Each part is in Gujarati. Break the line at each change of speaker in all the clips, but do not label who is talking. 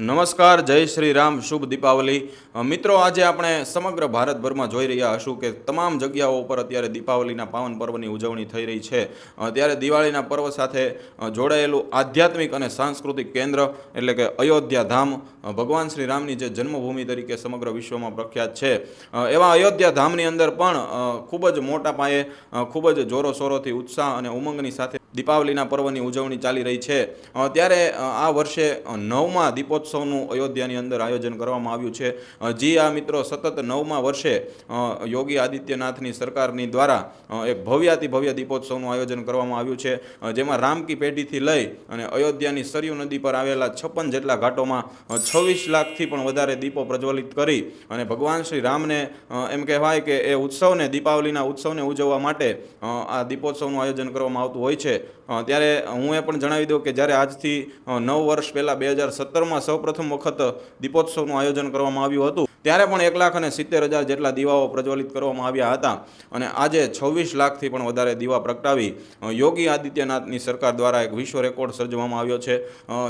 નમસ્કાર, જય શ્રી રામ શુભ દીપાવલી. મિત્રો, આજે આપણે સમગ્ર ભારતભરમાં જોઈ રહ્યા હશું કે તમામ જગ્યાઓ ઉપર અત્યારે દીપાવલીના પાવન પર્વની ઉજવણી થઈ રહી છે. ત્યારે દિવાળીના પર્વ સાથે જોડાયેલું આધ્યાત્મિક અને સાંસ્કૃતિક કેન્દ્ર એટલે કે અયોધ્યા ધામ ભગવાન શ્રી રામની જે જન્મભૂમિ તરીકે સમગ્ર વિશ્વમાં પ્રખ્યાત છે. એવા અયોધ્યા ધામની અંદર પણ ખૂબ જ મોટા પાયે ખૂબ જ જોરોશોરોથી ઉત્સાહ અને ઉમંગની સાથે દીપાવલીના પર્વની ઉજવણી ચાલી રહી છે. ત્યારે આ વર્ષે નવમાં દીપોત્સવનું અયોધ્યાની અંદર આયોજન કરવામાં આવ્યું છે. જી આ મિત્રો, સતત નવમા વર્ષે યોગી આદિત્યનાથની સરકારની દ્વારા એક ભવ્યાતિ ભવ્ય દીપોત્સવનું આયોજન કરવામાં આવ્યું છે. જેમાં રામકી પેઢીથી લઈ અને અયોધ્યાની સરયુ નદી પર આવેલા છપ્પન જેટલા ઘાટોમાં છવ્વીસ લાખથી પણ વધારે દીપો પ્રજ્વલિત કરી અને ભગવાન શ્રી રામને એમ કહેવાય કે એ ઉત્સવને, દીપાવલીના ઉત્સવને ઉજવવા માટે આ દીપોત્સવનું આયોજન કરવામાં આવતું હોય છે. ત્યારે હું એ પણ જણાવી દઉં કે જ્યારે આજથી નવ વર્ષ પહેલાં બે હજાર સત્તરમાં સૌપ્રથમ વખત દીપોત્સવનું આયોજન કરવામાં આવ્યું હતું ત્યારે પણ એક લાખ અને સિત્તેર હજાર જેટલા દીવાઓ પ્રજ્વલિત કરવામાં આવ્યા હતા અને આજે છવ્વીસ લાખથી પણ વધારે દીવા પ્રગટાવી યોગી આદિત્યનાથની સરકાર દ્વારા એક વિશ્વ રેકોર્ડ સર્જવામાં આવ્યો છે.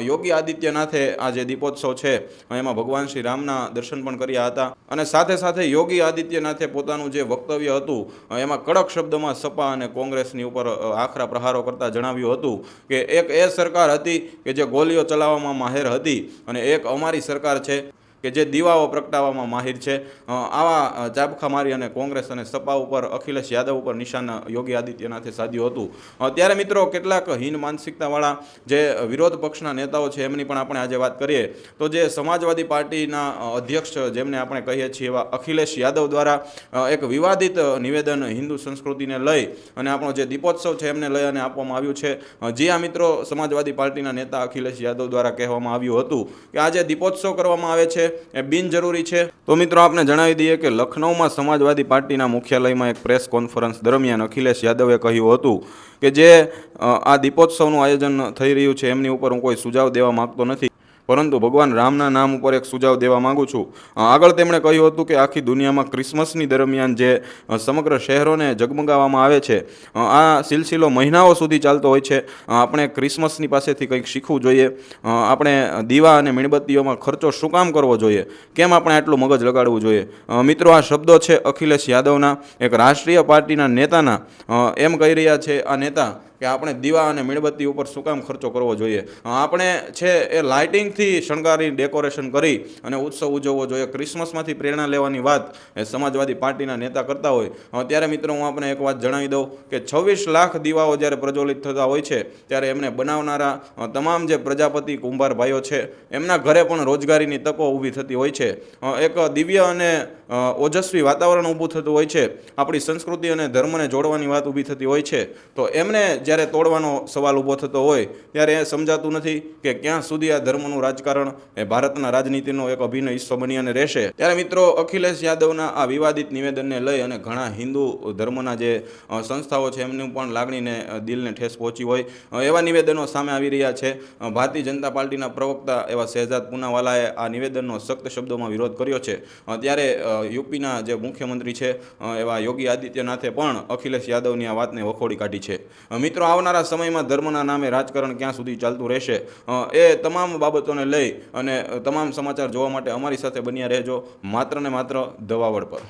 યોગી આદિત્યનાથે આ જે દીપોત્સવ છે એમાં ભગવાન શ્રી રામના દર્શન પણ કર્યા હતા અને સાથે સાથે યોગી આદિત્યનાથે પોતાનું જે વક્તવ્ય હતું એમાં કડક શબ્દોમાં સપા અને કોંગ્રેસની ઉપર આખરા પ્રહારો કરતા જણાવ્યું હતું કે એક એ સરકાર હતી કે જે ગોલીઓ ચલાવવામાં માહેર હતી અને એક અમારી સરકાર છે. કે જે દીવાઓ પ્રગટાવવામાં માહિર છે. આવા ચાબખા મારી અને કોંગ્રેસ અને સપા ઉપર, અખિલેશ યાદવ ઉપર નિશાન યોગી આદિત્યનાથે સાધ્યું હતું. ત્યારે મિત્રો કેટલાક હીન માનસિકતાવાળા જે વિરોધ પક્ષના નેતાઓ છે, એમની પણ આપણે આજે વાત કરીએ. તો જે સમાજવાદી પાર્ટીના અધ્યક્ષ જેમને આપણે કહીએ છીએ એવા અખિલેશ યાદવ દ્વારા એક વિવાદિત નિવેદન હિન્દુ સંસ્કૃતિને લઈ અને આપણો જે દીપોત્સવ છે એમને લઈ અને આપવામાં આવ્યું છે. જે આ મિત્રો સમાજવાદી પાર્ટીના નેતા અખિલેશ યાદવ દ્વારા કહેવામાં આવ્યું હતું કે આજે દીપોત્સવ કરવામાં આવે છે. એ બિનજરૂરી છે. તો મિત્રો, આપને જણાવી દઈએ કે લખનૌમાં સમાજવાદી પાર્ટીના મુખ્યાલયમાં એક પ્રેસ કોન્ફરન્સ દરમિયાન અખિલેશ યાદવે કહ્યું હતું કે જે આ દીપોત્સવનું આયોજન થઈ રહ્યું છે, એમની ઉપર હું કોઈ સુઝાવ દેવા માગતો નથી. પરંતુ ભગવાન રામના નામ ઉપર એક સુઝાવ દેવા માંગુ છું. આગળ તેમણે કહ્યું હતું કે આખી દુનિયામાં ક્રિસમસની દરમિયાન જે સમગ્ર શહેરોને જગમગાવવામાં આવે છે આ સિલસિલો મહિનાઓ સુધી ચાલતો હોય છે. આપણે ક્રિસમસની પાસેથી કંઈક શીખવું જોઈએ. આપણે દીવા અને મીણબત્તીઓમાં ખર્ચો શું કામ કરવો જોઈએ? કેમ આપણે આટલું મગજ લગાડવું જોઈએ? મિત્રો, આ શબ્દો છે અખિલેશ યાદવના, એક રાષ્ટ્રીય પાર્ટીના નેતાના. એમ કહી રહ્યા છે, આ નેતા કે આપણે દીવા અને મીણબત્તી ઉપર શું કામ ખર્ચો કરવો જોઈએ? આપણે છે એ લાઇટિંગથી શણગારી, ડેકોરેશન કરી અને ઉત્સવ ઉજવવો જોઈએ. ક્રિસમસમાંથી પ્રેરણા લેવાની વાત એ સમાજવાદી પાર્ટીના નેતા કરતા હોય. ત્યારે મિત્રો હું આપણે એક વાત જણાવી દઉં કે છવ્વીસ લાખ દીવાઓ જ્યારે પ્રજ્વલિત થતા હોય છે, ત્યારે એમને બનાવનારા તમામ જે પ્રજાપતિ કુંભાર ભાઈઓ છે, એમના ઘરે પણ રોજગારીની તકો ઊભી થતી હોય છે. એક દિવ્ય અને ઓજસ્વી વાતાવરણ ઊભું થતું હોય છે. આપણી સંસ્કૃતિ અને ધર્મને જોડવાની વાત ઊભી થતી હોય છે. તો એમને જ્યારે તોડવાનો સવાલ ઊભો થતો હોય ત્યારે એ સમજાતું નથી કે ક્યાં સુધી આ ધર્મનું રાજકારણ એ ભારતના રાજનીતિનો એક અભિન્ન હિસ્સો બની અને રહેશે. ત્યારે મિત્રો અખિલેશ યાદવના આ વિવાદિત નિવેદનને લઈ અને ઘણા હિન્દુ ધર્મના જે સંસ્થાઓ છે એમની પણ લાગણીને દિલને ઠેસ પહોંચી હોય. એવા નિવેદનો સામે આવી રહ્યા છે. ભારતીય જનતા પાર્ટીના પ્રવક્તા એવા શહેજાદ પૂનાવાલાએ આ નિવેદનનો સખ્ત શબ્દોમાં વિરોધ કર્યો છે. ત્યારે યુપીના જે મુખ્યમંત્રી છે એવા યોગી આદિત્યનાથે પણ અખિલેશ યાદવની આ વાતને વખોડી કાઢી છે. અ, મિત્રો, આવનારા સમયમાં ધર્મના નામે રાજકારણ ક્યાં સુધી ચાલતું રહેશે? એ તમામ બાબતોને લઈ અને તમામ સમાચાર જોવા માટે અમારી સાથે બન્યા રહેજો, માત્ર ને માત્ર ધવાવડ પર.